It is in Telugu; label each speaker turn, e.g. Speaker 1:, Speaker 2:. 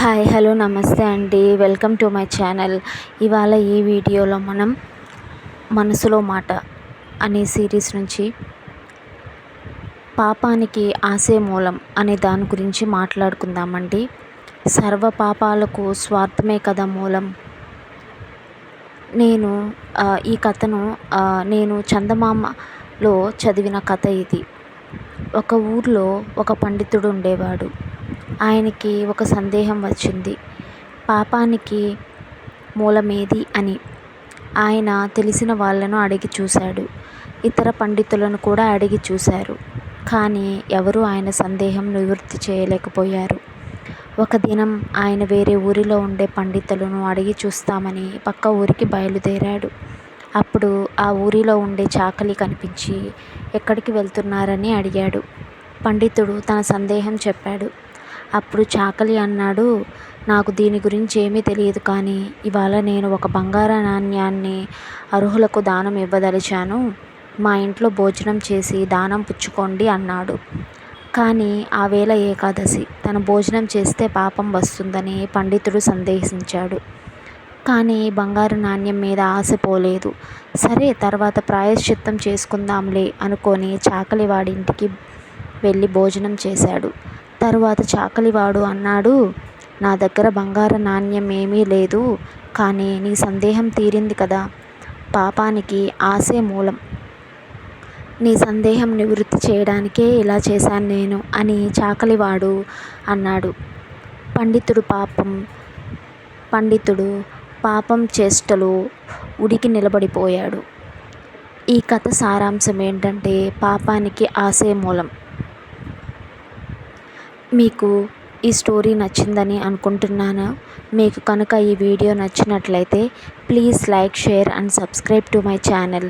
Speaker 1: హాయ్ హలో నమస్తే అండి. Welcome to my channel. ఇవాళ ఈ వీడియోలో మనం మనసులో మాట అనే సిరీస్ నుంచి పాపానికి ఆశే మూలం అనే దాని గురించి మాట్లాడుకుందామండి. సర్వ పాపాలకు స్వార్థమే కదా మూలం. నేను ఈ కథను నేను చందమామలో చదివిన కథ ఇది. ఒక ఊర్లో ఒక పండితుడు ఉండేవాడు. ఆయనకి ఒక సందేహం వచ్చింది. పాపానికి మూలమేది అని. ఆయన తెలిసిన వాళ్ళను అడిగి చూశాడు. ఇతర పండితులను కూడా అడిగి చూశారు. కానీ ఎవరూ ఆయన సందేహం నివృత్తి చేయలేకపోయారు. ఒక దినం ఆయన వేరే ఊరిలో ఉండే పండితులను అడిగి చూస్తామని పక్క ఊరికి బయలుదేరాడు. అప్పుడు ఆ ఊరిలో ఉండే చాకలి కనిపించి ఎక్కడికి వెళ్తున్నారని అడిగాడు. పండితుడు తన సందేహం చెప్పాడు. అప్పుడు చాకలి అన్నాడు నాకు దీని గురించి ఏమీ తెలియదు కానీ ఇవాళ నేను ఒక బంగార నాణ్యాన్ని అర్హులకు దానం ఇవ్వదలిచాను. మా ఇంట్లో భోజనం చేసి దానం పుచ్చుకోండి అన్నాడు. కానీ ఆ వేళ ఏకాదశి. తను భోజనం చేస్తే పాపం వస్తుందని పండితుడు సందేహించాడు. కానీ బంగారు నాణ్యం మీద ఆశ పోలేదు. సరే తర్వాత ప్రాయశ్చిత్తం చేసుకుందాంలే అనుకొని చాకలి వాడింటికి వెళ్ళి భోజనం చేశాడు. తరువాత చాకలివాడు అన్నాడు నా దగ్గర బంగారు నాణ్యం ఏమీ లేదు కానీ నీ సందేహం తీరింది కదా పాపానికి ఆశే మూలం. నీ సందేహం నివృత్తి చేయడానికే ఇలా చేశాను నేను అని చాకలివాడు అన్నాడు. పండితుడు పాపం పండితుడు పాపం చేష్టలు ఉడికి నిలబడిపోయాడు. ఈ కథ సారాంశం ఏంటంటే పాపానికి ఆశే మూలం. మీకు ఈ స్టోరీ నచ్చిందని అనుకుంటున్నాను. మీకు కనుక ఈ వీడియో నచ్చినట్లయితే please like share and subscribe to my channel.